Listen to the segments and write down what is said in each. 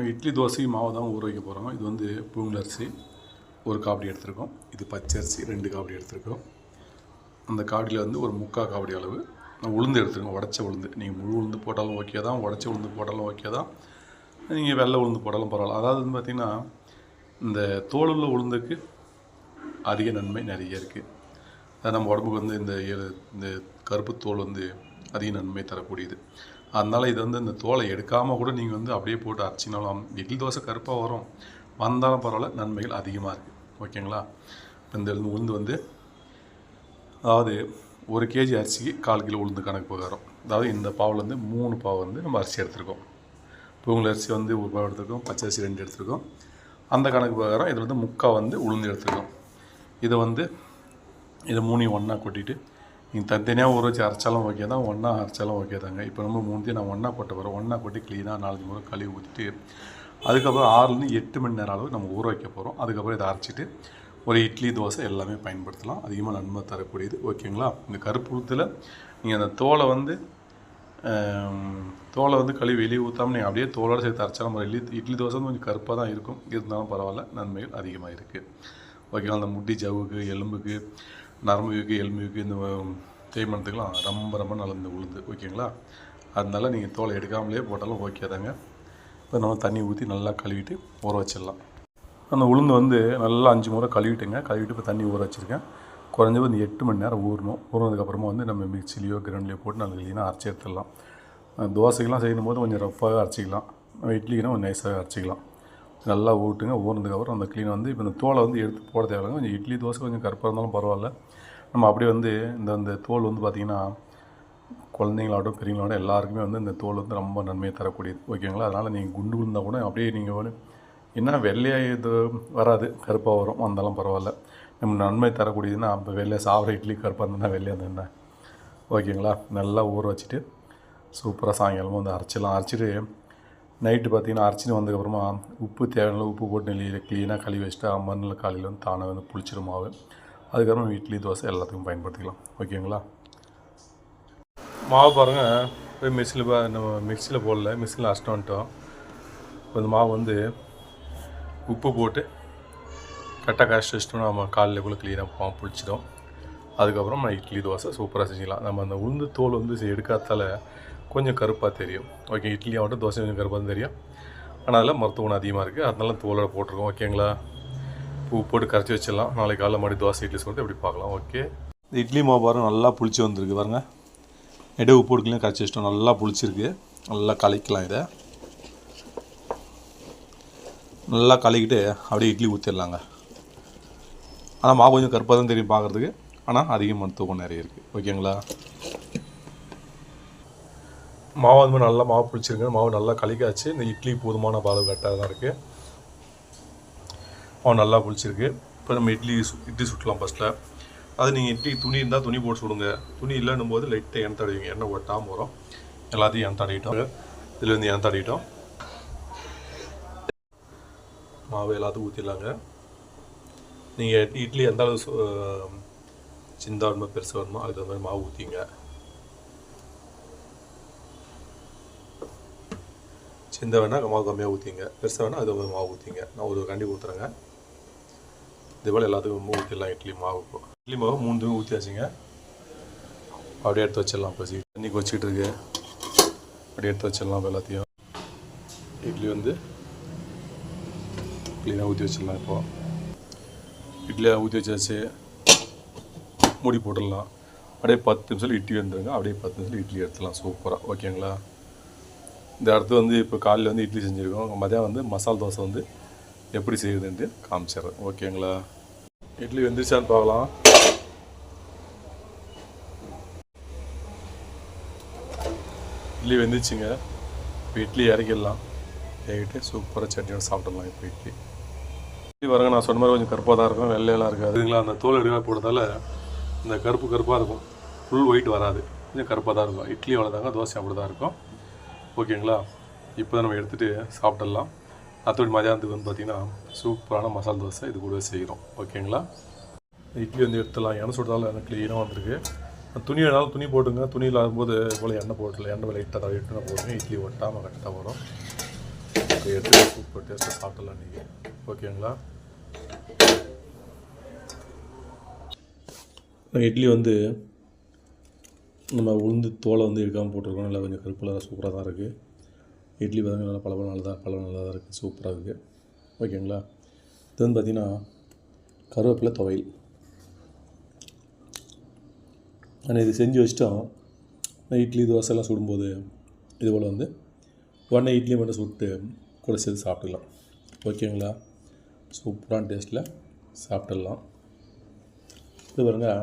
இட்லி தோசை மாவு தான் ஊற வைக்க போகிறோம் இது வந்து பூங்கல் அரிசி ஒரு காபடி எடுத்திருக்கோம். இது பச்சை அரிசி ரெண்டு காபடி எடுத்திருக்கோம். அந்த காபடியில் வந்து ஒரு முக்கால் காபடி அளவு. நான் உளுந்து எடுத்துருக்கோம் உடச்ச உளுந்து. நீங்கள் முழு உளுந்து போட்டாலும் ஓகே தான் உடச்ச உளுந்து போட்டாலும் ஓகே தான். நீங்கள் வெள்ளை உளுந்து போட்டாலும் பரவாயில்ல. அதாவது வந்து பார்த்திங்கன்னா இந்த தோலுள்ள உளுந்துக்கு அதிக நன்மை நிறைய இருக்குது அது நம்ம உடம்புக்கு வந்து இந்த எ- இந்த கருப்பு தோல் வந்து அதிக நன்மை தரக்கூடியது. அதனால் இது வந்து இந்த தோலை எடுக்காமல் கூட நீங்கள் வந்து அப்படியே போட்டு அரைச்சினாலும் இட்லி தோசை கருப்பாக வரும். வந்தாலும் பரவாயில்ல நன்மைகள் அதிகமாக இருக்குது ஓகேங்களா? இந்த உளுந்து வந்து அதாவது ஒரு கேஜி அரிசிக்கு கால் கிலோ உளுந்து கணக்கு போகிறோம் அதாவது இந்த பாவுலேருந்து மூணு பாவை வந்து நம்ம அரிசி எடுத்திருக்கோம். பூங்கல் அரிசி வந்து ஒரு பாவு எடுத்திருக்கோம் பச்சை அரிசி ரெண்டு எடுத்திருக்கோம். அந்த கணக்கு பிரகாரம் இதில் வந்து முக்கால் வந்து உளுந்து எடுத்துருக்கோம். இதை வந்து இதை மூணையும் ஒன்றா கொட்டிட்டு நீங்கள் தனித்தனியாக ஊற வச்சு அரைச்சாலும் ஓகே தான் ஒன்றா அரைச்சாலும் ஓகே தாங்க. இப்போ நம்ம மூணுத்தையும் நான் ஒன்றா போட்ட வரோம் ஒன்றா கொட்டி க்ளீனாக நாலஞ்சு முறை கழுவி ஊற்றிட்டு அதுக்கப்புறம் ஆறுலேருந்து எட்டு மணி நேரம் அளவு நம்ம ஊற வைக்க போகிறோம் அதுக்கப்புறம் இதை அரைச்சிட்டு ஒரு இட்லி தோசை எல்லாமே பயன்படுத்தலாம். அதிகமாக நன்மை தரக்கூடியது. ஓகேங்களா இந்த கருப்பு உளுத்தில் நீங்கள் அந்த தோலை வந்து தோலை வந்து கழுவி வெளியே ஊற்றாமல் நீங்கள் அப்படியே தோலோடு சேர்த்து அரைச்சாலும் இட்லி இட்லி தோசை வந்து கொஞ்சம் கருப்பாக தான் இருக்கும். இருந்தாலும் பரவாயில்ல நன்மைகள் அதிகமாக இருக்குது ஓகேங்களா அந்த முட்டி ஜவுக்கு எலும்புக்கு நரம்புக்கு எலும்புக்கு இந்த தேய்மானத்துக்கெலாம் ரொம்ப ரொம்ப நல்லது உளுந்து ஓகேங்களா? அதனால நீங்கள் தோலை எடுக்காமலே போட்டாலும் ஓகே தாங்க. இப்போ நம்ம தண்ணி ஊற்றி நல்லா கழுவிட்டு ஊற வச்சிடலாம். அந்த உளுந்து வந்து நல்லா அஞ்சு முறை கழுவிட்டுங்க. கழுவிட்டு இப்போ தண்ணி ஊற வச்சுருக்கேன். குறைஞ்சது இந்த எட்டு மணி நேரம் ஊறணும். ஊறினதுக்கப்புறமா வந்து நம்ம மிக்சிலையோ கிரைண்ட்லையோ போட்டு நல்லா க்ளீனாக அரைச்சி எடுத்துடலாம். தோசைக்கெலாம் தோசைக்கெல்லாம் செய்யும் போது கொஞ்சம் ரஃப்பாக அரைச்சிக்கலாம். இட்லிக்குனா கொஞ்சம் நைஸாக அரைச்சிக்கலாம். நல்லா ஊட்டுங்க. ஊறினதுக்கப்புறம் அந்த க்ளீன் வந்து இப்போ இந்த தோலை வந்து எடுத்து போட தேவையில்லைங்க. கொஞ்சம் இட்லி தோசை கொஞ்சம் கருப்பாக இருந்தாலும் பரவாயில்ல. நம்ம அப்படியே வந்து இந்த அந்த தோல் வந்து பார்த்திங்கன்னா குழந்தைங்களாகட்டும் பெரியவங்களாகட்டும் எல்லாருக்குமே வந்து இந்த தோல் வந்து ரொம்ப நன்மையை தரக்கூடியது. ஓகேங்களா? அதனால் நீங்கள் குண்டு விழுந்தால் கூட அப்படியே நீங்கள் வந்து என்ன வெள்ளையாக இது வராது. கருப்பாக வரும். வந்தாலும் பரவாயில்ல. நம்ம நன்மை தரக்கூடியதுன்னா அப்போ வெள்ளையாக சாப்பிட்ற இட்லி கருப்பாக இருந்தால் வெள்ளையாக இருந்தால் என்ன? ஓகேங்களா? நல்லா ஊற வச்சுட்டு சூப்பராக சாயங்காலமாக வந்து அரைச்சிடலாம். அரைச்சிட்டு நைட்டு பார்த்தீங்கன்னா அரைச்சின்னு வந்ததுக்கப்புறமா உப்பு தேவையான உப்பு போட்டு நெல்லியில் க்ளீனாக கழுவி வச்சுட்டு மண்ணில் காலையில் வந்து தானே வந்து புளிச்சிடும் மாவு. அதுக்கப்புறம் இட்லி தோசை எல்லாத்துக்கும் பயன்படுத்திக்கலாம். ஓகேங்களா? மாவு பாருங்கள் போய் மிக்சியில் நம்ம மிக்சியில் போடல. மிக்சியில் அரைச்சிட்டு வந்துட்டோம். இப்போ இந்த மாவு வந்து உப்பு போட்டு கரெக்டாக கரைச்சி வச்சிட்டோம்னா நம்ம காலையில் கூட க்ளீனாக போவோம் புளிச்சிடும். அதுக்கப்புறம் நம்ம இட்லி தோசை சூப்பராக செஞ்சுக்கலாம். நம்ம அந்த உளுந்து தோல் வந்து செ- எடுக்காதால கொஞ்சம் கருப்பாக தெரியும். ஓகே இட்லி ஆகட்டும் தோசை கொஞ்சம் கருப்பாக தான் தெரியும். ஆனால் அதில் மருத்துவ குணம் அதிகமாக இருக்குது அதனால தோலோட போட்டிருக்கோம். ஓகேங்களா உப்பு போட்டு கரைச்சி வச்சிடலாம். நாளைக்கு காலைல மறுபடியும் தோசை இட்லி சொல்லிட்டு எப்படி பார்க்கலாம். ஓகே. இந்த இட்லி மாவு நல்லா புளிச்சு வந்திருக்கு பாருங்க. இடையே உப்பு போட்டுக்கலாம் கரைச்சி வச்சிட்டோம். நல்லா புளிச்சிருக்கு. நல்லா கலக்கலாம் இதை. நல்லா கலக்கிட்டு அப்படியே இட்லி ஊற்றிடலாங்க ஆனால் மாவு கொஞ்சம் கருப்பாக தான் தெரியும் பார்க்குறதுக்கு. ஆனால் அதிக மருத்துவம் நிறைய இருக்குது ஓகேங்களா? மாவு அது மாதிரி நல்லா மாவு பிடிச்சிருங்க. மாவு நல்லா கழிக்காச்சு இந்த இட்லி போதுமான பால் கரெக்டாக தான் இருக்குது மாவு நல்லா புளிச்சிருக்கு. இப்போ நம்ம இட்லி இட்லி சுட்டலாம் ஃபஸ்ட்டில் அது நீங்கள் இட்லி துணி இருந்தால் துணி போட்டு சுடுங்க. துணி இல்லைன்னும் போது லைட்டாக எண்ணெய் தடவிங்க. எண்ணெய் ஒட்டாமல் வரும். எல்லாத்தையும் எண்ணெய் தடவிட்டோம். இதில் வந்து எண்ணெய் தடவிட்டோம். மாவு எல்லாத்தையும் ஊற்றிடலாங்க நீங்கள் இட்லி எந்த அளவு சு- சின்னதாக வேணுமோ பெருசாக வேணுமோ அதுக்கு தகுந்த மாதிரி மாவு ஊற்றிங்க சிந்த வேணால் மாவு கம்மியாக ஊற்றிங்க பெருசாக வேணால் அது மாவு ஊற்றிங்க நான் ஒரு கண்டி ஊற்றுறேங்க இதுபோல் எல்லாத்துக்கும் ஊற்றிடலாம் இட்லி மாவு இட்லி மாவு மூணு ஊற்றியாச்சுங்க அப்படியே எடுத்து வச்சிடலாம் இப்போ தண்ணி கொச்சிட்டு இருக்கு அப்படியே எடுத்து வச்சிடலாம் இப்போ எல்லாத்தையும். இட்லி வந்து க்ளீனாக ஊற்றி வச்சிடலாம் இப்போது இட்லியாக ஊற்றி வச்சாச்சு. மூடி போட்டுடலாம். அப்படியே பத்து நிமிஷம் இட்லி வந்துடுங்க அப்படியே பத்து நிமிஷம் இட்லி எடுத்துடலாம். சூப்பராக ஓகேங்களா? இந்த அடுத்து வந்து இப்போ காலையில் வந்து இட்லி செஞ்சுருக்கோம். மதியம் வந்து மசால் தோசை வந்து எப்படி செய்யுதுன்ட்டு காமிச்சிடுறேன். ஓகேங்களா? இட்லி வெந்துருச்சான்னு பார்க்கலாம். இட்லி வெந்துச்சுங்க. இப்போ இட்லி இறக்கிடலாம். இறக்கிட்டு சூப்பராக சட்னியோட சாப்பிடலாம் இப்போ இட்லி. இட்லி வரங்க நான் சொன்ன மாதிரி கொஞ்சம் கருப்பாக தான் இருக்கும். வெள்ளையெல்லாம் இருக்காது. இதுங்களா அந்த தோல் எடுக்க போடுறதால இந்த கருப்பு கருப்பாக இருக்கும். ஃபுல் ஒயிட் வராது. கொஞ்சம் கருப்பாக தான் இருக்கும். இட்லி அவ்வளோதாங்க தோசை அப்படி தான் இருக்கும். ஓகேங்களா? இப்போ நம்ம எடுத்துகிட்டு சாப்பிடலாம். மற்றபடி மதியானத்துக்கு வந்து பார்த்திங்கன்னா சூப்பரான மசாலா தோசை இது கூட செய்கிறோம் ஓகேங்களா? இட்லி வந்து எடுத்துடலாம். எண்ணெய் சுடுறதால எனக்கு க்ளீனாக வந்திருக்கு. துணி வேணாலும் துணி போட்டுங்க. துணியில் இல்லாதபோது போல் எண்ணெய் போட்டல எண்ணெய் லைட்டாக தவிட்டு போடுங்க இட்லி ஒட்டாமல் கரெக்டாக வரும். எடுத்து சூப்பர் டேஸ்ட்டாக சாப்பிடலாம் நீங்கள் ஓகேங்களா? இட்லி வந்து நம்ம உளுந்து தோலை வந்து எடுக்காமல் போட்டிருக்கோம். நல்லா கொஞ்சம் கருப்பில் சூப்பராக தான் இருக்குது இட்லி பார்த்திங்கன்னா நல்லா பல நல்லா தான் பழம் நல்லா தான் இருக்குது சூப்பராக இருக்குது ஓகேங்களா? இது வந்து பார்த்திங்கன்னா கருவேப்பிலை துவையல். ஆனால் இது செஞ்சு வச்சிட்டோம். இட்லி தோசைலாம் சுடும்போது இது போல் வந்து உடனே இட்லி மட்டும் சுட்டு கூட சேர்த்து சாப்பிட்டுக்கலாம். ஓகேங்களா? சூப்பரான டேஸ்ட்டில் சாப்பிட்டுடலாம். இது பாருங்கள்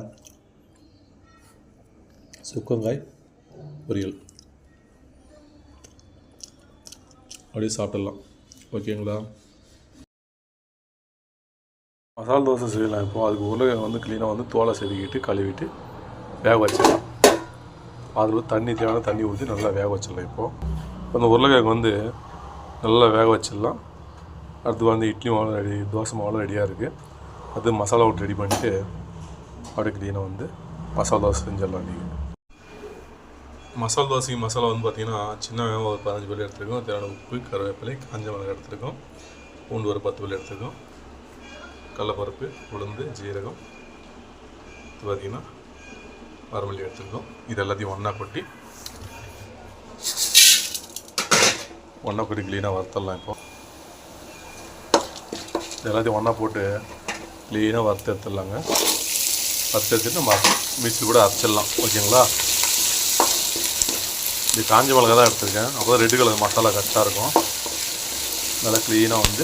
சுக்கங்காய் பொரியல். அப்படியே சாப்பிடலாம். ஓகேங்களா? மசாலா தோசை செய்யலாம் இப்போ. அதுக்கு உருளைக்கிழங்கு வந்து க்ளீனாக வந்து தோலை செதுக்கிட்டு கழுவிட்டு வேக வச்சிடலாம். அதில் தண்ணி தேவையான தண்ணி ஊற்றி நல்லா வேக வச்சிடலாம் இப்போது அந்த உருளைக்கிழங்கு வந்து நல்லா வேக வச்சிடலாம். அடுத்து வந்து இட்லி மாவு ரெடி தோசை மாவுலாம் ரெடியாக இருக்குது அது மசாலா விட்டு ரெடி பண்ணிவிட்டு அப்படியே க்ளீனாக வந்து மசாலா தோசை செஞ்சிடலாம் நீங்கள் மசாலா தோசைக்கு மசாலா வந்து பார்த்திங்கன்னா சின்ன வெங்காயம் ஒரு பதினஞ்சு பேர் எடுத்துருக்கோம். தேவையான உப்பு கருவேப்பிலை காஞ்ச மிளகாய் எடுத்துருக்கோம். பூண்டு ஒரு பத்து பேர் எடுத்துருக்கோம். கடலப்பருப்பு உளுந்து ஜீரகம் இது பார்த்திங்கன்னா வரமல்லி எடுத்துருக்கோம். இது எல்லாத்தையும் ஒன்றா கொட்டி ஒன்றா கொட்டி க்ளீனாக வறுத்தரலாம் இப்போ. இது எல்லாத்தையும் ஒன்றா போட்டு க்ளீனாக வறுத்து எடுத்துடலாங்க. வறுத்து எடுத்துட்டு நம்ம மிக்ஸி கூட அரைச்சிடலாம். ஓகேங்களா? இது காஞ்ச மிளகா தான் எடுத்திருக்கேன். அப்போ தான் ரெட் கலர் மசாலா கரெக்டாக இருக்கும். நல்லா க்ளீனாக வந்து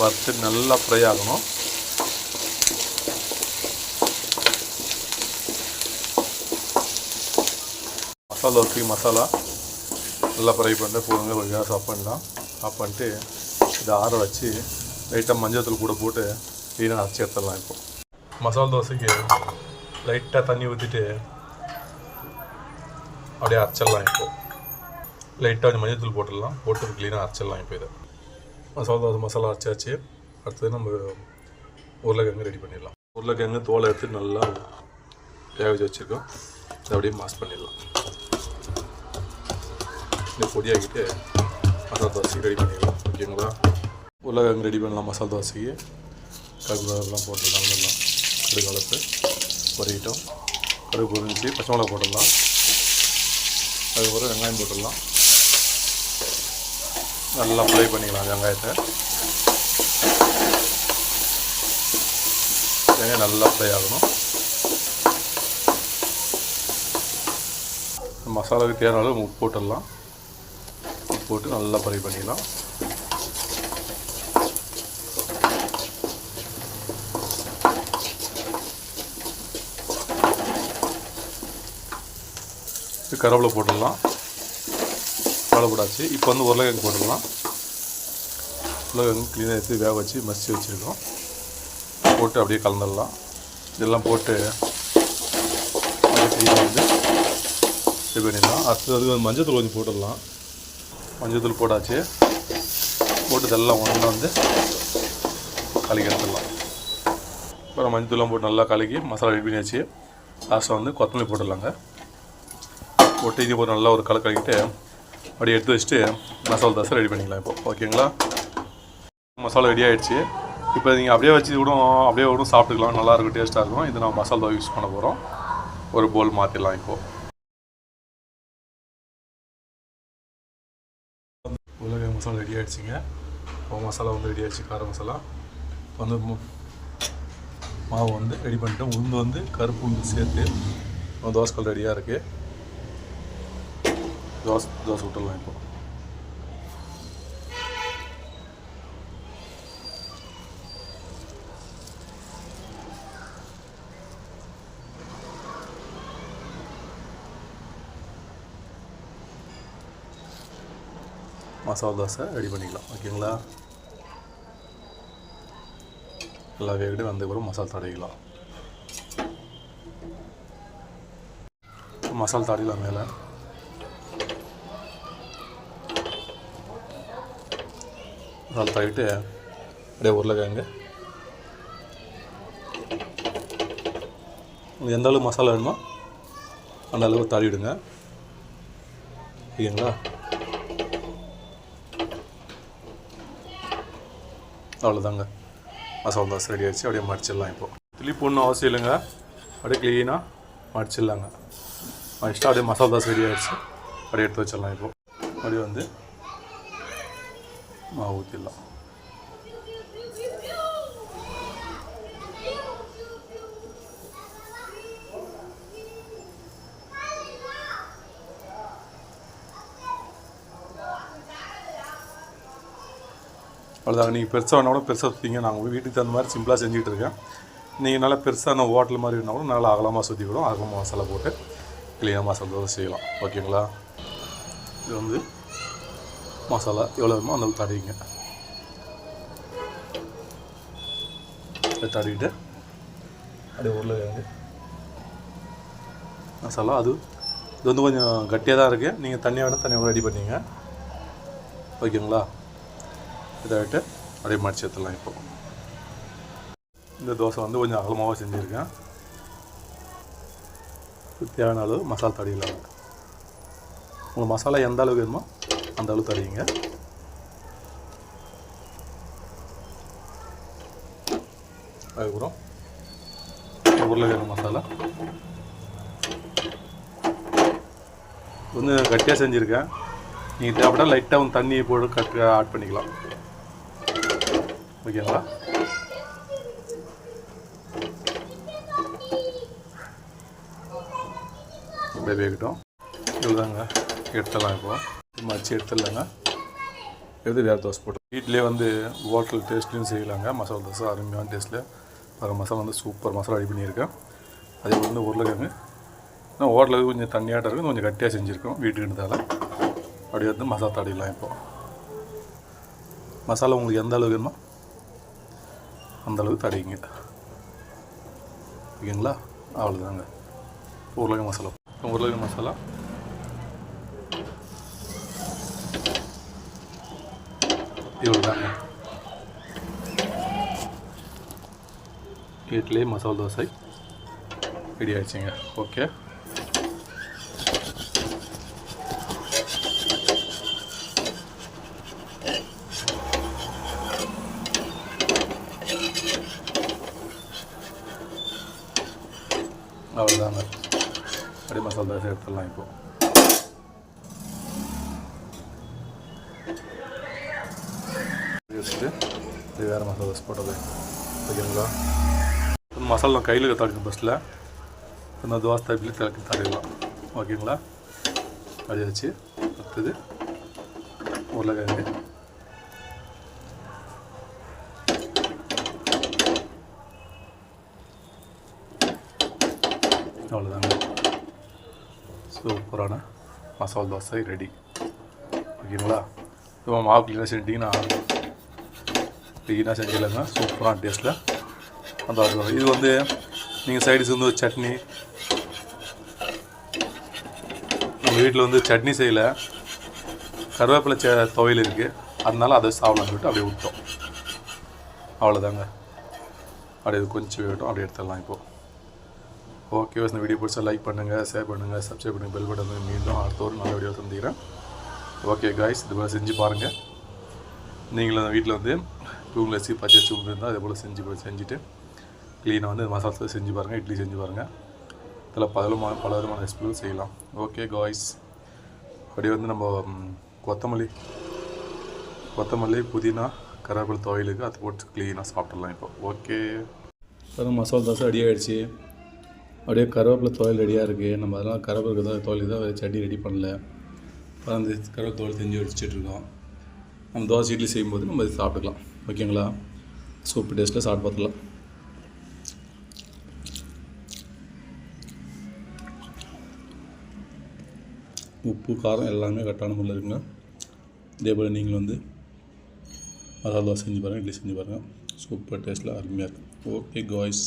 வறுத்து நல்லா ஃப்ரை ஆகணும். மசாலா தோசைக்கு மசாலா. நல்லா ஃப்ரை பண்ணிட்டு போடுங்க. ஒரு கேஸ் ஆஃப் பண்ணலாம். ஆஃப் பண்ணிட்டு இதை ஆற வச்சு லைட்டாக மஞ்சள் தூள் கூட போட்டு க்ளீனாக அரைச்சி எடுத்துடலாம் இப்போ. மசாலா தோசைக்கு லைட்டாக தண்ணி ஊற்றிட்டு அப்படியே அரைச்சிடலாம் இப்போ லைட்டாக கொஞ்சம் மஞ்சள் தூள் போட்டுடலாம். போட்டு க்ளீனாக அரைச்சிடலாம் இப்போ இதை. மசாலா தோசை மசாலா அரைச்சாச்சு. அடுத்தது நம்ம உருளைக்கிழங்கு ரெடி பண்ணிடலாம். உருளைக்கிழங்கு தோலை எடுத்து நல்லா வேக வச்சு வச்சுருக்கோம். இதை அப்படியே மாஸ் பண்ணிடலாம். இந்த பொடியாக்கிட்டு மசாலா தோசைக்கு ரெடி பண்ணிடலாம். ஓகேங்களா உருளைக்கிழங்கு ரெடி பண்ணலாம் மசாலா தோசைக்கு. கருவேப்பிலாம் போட்டு கலந்துடலாம் கடுகு கலப்பு பொறிக்கிட்டோம் கடுகு பொரிஞ்சு பச்சை மிளகா போட்டுடலாம். அதுக்கப்புறம் வெங்காயம் போட்டுடலாம். நல்லா ஃப்ரை பண்ணிக்கலாம் வெங்காயத்தை. வெங்காயம் நல்லா ஃப்ரை ஆகணும். மசாலாவுக்கு தேவையான அளவு உப்பு போட்டுடலாம். உப்பு போட்டு நல்லா ஃப்ரை பண்ணிக்கலாம். இது கருவேப்பிலை போட்டுடலாம். கருவேப்பிலை போடாச்சு இப்போ வந்து உருளைக்கிழங்கு போட்டுடலாம் உருளைக்கிழங்கு க்ளீனாக எடுத்து வேக வச்சு மசிச்சு வச்சுருக்கோம். போட்டு அப்படியே கலந்துடலாம். இதெல்லாம் போட்டு க்ளீனாக வந்து இது பண்ணிடலாம். அடுத்து அது வந்து கொஞ்சம் போட்டுடலாம். மஞ்சத்தூள் போட்டாச்சு. போட்டு இதெல்லாம் ஒன்றா வந்து கலக்கி எடுத்துடலாம். அப்புறம் மஞ்சத்தூள்லாம் போட்டு நல்லா கலக்கி மசாலா ரெடி பண்ணியாச்சு. லாஸ்ட்டில் வந்து கொத்தமல்லி போட்டுடலாங்க. ஒட்டி இது போட்டு நல்லா ஒரு கலை கலக்கிட்டு அப்படியே எடுத்து வச்சுட்டு மசாலா தோசை ரெடி பண்ணிக்கலாம் இப்போ. ஓகேங்களா? மசாலா ரெடி ஆகிடுச்சு இப்போ நீங்கள் அப்படியே வச்சு கூட அப்படியே கூட சாப்பிட்டுக்கலாம். நல்லாயிருக்கும் டேஸ்ட்டாக இருக்கும். இது நான் மசாலா தோசை யூஸ் பண்ண போகிறோம் ஒரு போல் மாற்றிடலாம் இப்போது உலக மசாலா ரெடி ஆகிடுச்சிங்க இப்போ மசாலா வந்து ரெடி ஆகிடுச்சு கார மசாலா. வந்து மாவு வந்து ரெடி பண்ணிட்டோம். உளுந்து வந்து கருப்பு உளுந்து சேர்த்து தோசைக்கல் ரெடியாக இருக்குது தோசை தோசை விட்டுடலாம் இப்போ மசாலா தோசை ரெடி பண்ணிக்கலாம் ஓகேங்களா எல்லா வேகட்டும் வந்ததுக்கப்புறம் மசாலா தடவிக்கலாம் மசாலா தடவிலாம் மேலே மசாலா தடவிட்டு அப்படியே உருளைக்கிழங்கு. எந்த அளவு மசாலா வேணுமோ அந்த அளவுக்கு தடவிடுங்க ஓகேங்களா? அவ்வளோதாங்க மசாலா தோசை ரெடி ஆகிடுச்சு அப்படியே மடிச்சிடலாம் இப்போது திருப்பி போடணும் அவசியம் இல்லைங்க. அப்படியே க்ளீனாக மடிச்சிடலாங்க. மடிச்சிட்டு அப்படியே மசாலா தோசை ரெடி ஆகிடுச்சு அப்படியே எடுத்து வச்சிடலாம் இப்போது அப்படியே வந்து மாவு ஊற்றிடலாம் அவ்வளோதாங்க நீங்கள் பெருசாக வேணா கூட பெருசாக சுற்றிங்க நாங்கள் வீட்டுக்கு தகுந்த மாதிரி சிம்பிளாக செஞ்சுட்டு இருக்கேன். நீங்கள் நல்லா பெருசான ஹோட்டல் மாதிரி இருந்தால் கூட நல்லா அகலமாக சுற்றி கூட அகலமாக மசாலா போட்டு கிளீனாக மசாலா தோசை செய்யலாம். ஓகேங்களா? இது வந்து மசாலா எவ்வளோ வேணுமோ அந்த அளவுக்கு தடவிங்க. தடவிட்டு அப்படியே உருளைக்கிழங்கு. மசாலா அது இது வந்து கொஞ்சம் கட்டியாக தான் இருக்குது நீங்கள் தண்ணியாக வேணால் தனியாக ரெடி பண்ணிங்க. ஓகேங்களா? இதாகிட்டு அப்படியே மடிச்சு எடுத்துடலாம் இப்போ. இந்த தோசை வந்து கொஞ்சம் அகலமாக செஞ்சுருக்கேன். தேவையான அளவு மசாலா தடியில் உங்களுக்கு மசாலா எந்த அளவுக்கு வேணுமோ அந்த அளவு தருவீங்க அதுக்கப்புறம் உருளைக்கிழங்கு மசாலா. கொஞ்சம் கட்டியாக செஞ்சுருக்கேன். நீங்கள் தேவைப்பட்டா லைட்டாக வந்து தண்ணியை போட்டு கட் ஆட் பண்ணிக்கலாம். ஓகேங்களா அப்படியே வேகட்டும். இவ்வளோதாங்க எடுத்துடலாம் இப்போ. மச்சி எடுத்துடலாங்க எடுத்து வேறு தோசை போட்டு. வீட்டிலே வந்து ஹோட்டல் டேஸ்ட்லையும் செய்யலாங்க. மசாலா தோசை அருமையான டேஸ்ட்டில் வர மசாலா வந்து சூப்பர் மசாலா ரெடி பண்ணியிருக்கேன். அதே போல் வந்து உருளைக்கிழங்கு. ஆனால் ஹோட்டலுக்கு கொஞ்சம் தண்ணியாட்டம் இருக்கும் கொஞ்சம் கட்டியாக செஞ்சுருக்கோம். வீட்டுக்கு இருந்தால அப்படியே வந்து மசாலா தாடிடலாம் இப்போ. மசாலா உங்களுக்கு எந்த அளவுக்கு வேணுமோ அந்த அளவுக்கு தடிங்க ஓகேங்களா? அவ்வளோதாங்க உருளைக்கிழங்கு மசாலா. உருளைக்கிழங்கு மசாலா. இவ்வளோ தாங்க இட்லி மசாலா தோசை ரெடி ஆயிடுச்சுங்க ஓகே அவ்வளோதாங்க அப்படியே மசாலா தோசை எடுத்துடலாம் இப்போது வச்சுட்டு இது வேறு மசாலா தோசை போட்டது ஓகேங்களா? மசாலா கையில் தாக்கு ஃபஸ்ட்டில் இந்த தோசை தப்பில் தடுக்க தடவிடலாம். ஓகேங்களா? அது வச்சு அடுத்தது உருளைக்கிழங்கு. அவ்வளோதாங்க சூப்பரான மசாலா தோசை ரெடி. ஓகேங்களா? இப்போ மாவு க்ளீனாக செஞ்சிட்டிங்கன்னா க்ளீனாக செஞ்சிடலாங்க. சூப்பரான டேஸ்ட்டில் அந்த இது வந்து நீங்கள் சைடிஸ் வந்து சட்னி. நம்ம வீட்டில் வந்து சட்னி செய்யலை. கருவேப்பிலை ச துவையல் இருக்குது அதனால அதை சாப்பிடலாம்னு சொல்லிட்டு அப்படியே விட்டோம். அவ்வளோதாங்க அப்படியே இது கொஞ்சம் வேகட்டும் அப்படியே எடுத்துடலாம் இப்போது ஓகே இந்த வீடியோ பிடிச்சா லைக் பண்ணுங்கள் ஷேர் பண்ணுங்கள் சப்ஸ்கிரைப் பண்ணுங்கள் பெல் பட்டன் மீண்டும் அடுத்த ஒரு நல்ல வீடியோ சந்திக்கிறேன். ஓகே காய்ஸ் இது மாதிரி செஞ்சு பாருங்கள் நீங்களும் அந்த வீட்டில் வந்து தூங்கில் வச்சு பச்சை தூங்கு இருந்தால் அதே போல் செஞ்சு செஞ்சுட்டு க்ளீனாக வந்து மசாலா தோசை செஞ்சு பாருங்கள் இட்லி செஞ்சு பாருங்கள் இதில் பலவிதமான பல விதமான ரெசிபிகள் செய்யலாம். ஓகே காய்ஸ் அப்படியே வந்து நம்ம கொத்தமல்லி கொத்தமல்லி புதினா கருவேப்பிலை துவையலுக்கு அது போட்டு க்ளீனாக சாப்பிட்றலாம் இப்போ. ஓகே இப்போ மசாலா தோசை ரெடி ஆகிடுச்சு அப்படியே கருவேப்பிலை துவையல் ரெடியாக இருக்குது நம்ம அதெல்லாம் கருவேப்பிலை தான் துவையல் தான் சட்னி ரெடி பண்ணல. இப்போ அந்த கருவேப்பிலை துவையல் செஞ்சு வச்சுட்ருக்கோம் நம்ம தோசை இட்லி செய்யும்போது நம்ம இது சாப்பிட்டுக்கலாம். ஓகேங்களா? சூப்பர் டேஸ்ட்டில் சாப்பிட்டு பார்த்துக்கலாம் உப்பு காரம் எல்லாமே கரெக்டான முறையில் இருக்குங்க. இதே போல் நீங்கள் வந்து மசாலா தோசை செஞ்சு பாருங்கள் இட்லி செஞ்சு பாருங்கள் சூப்பர் டேஸ்ட்டில் அருமையாக இருக்கும் ஓகே காய்ஸ்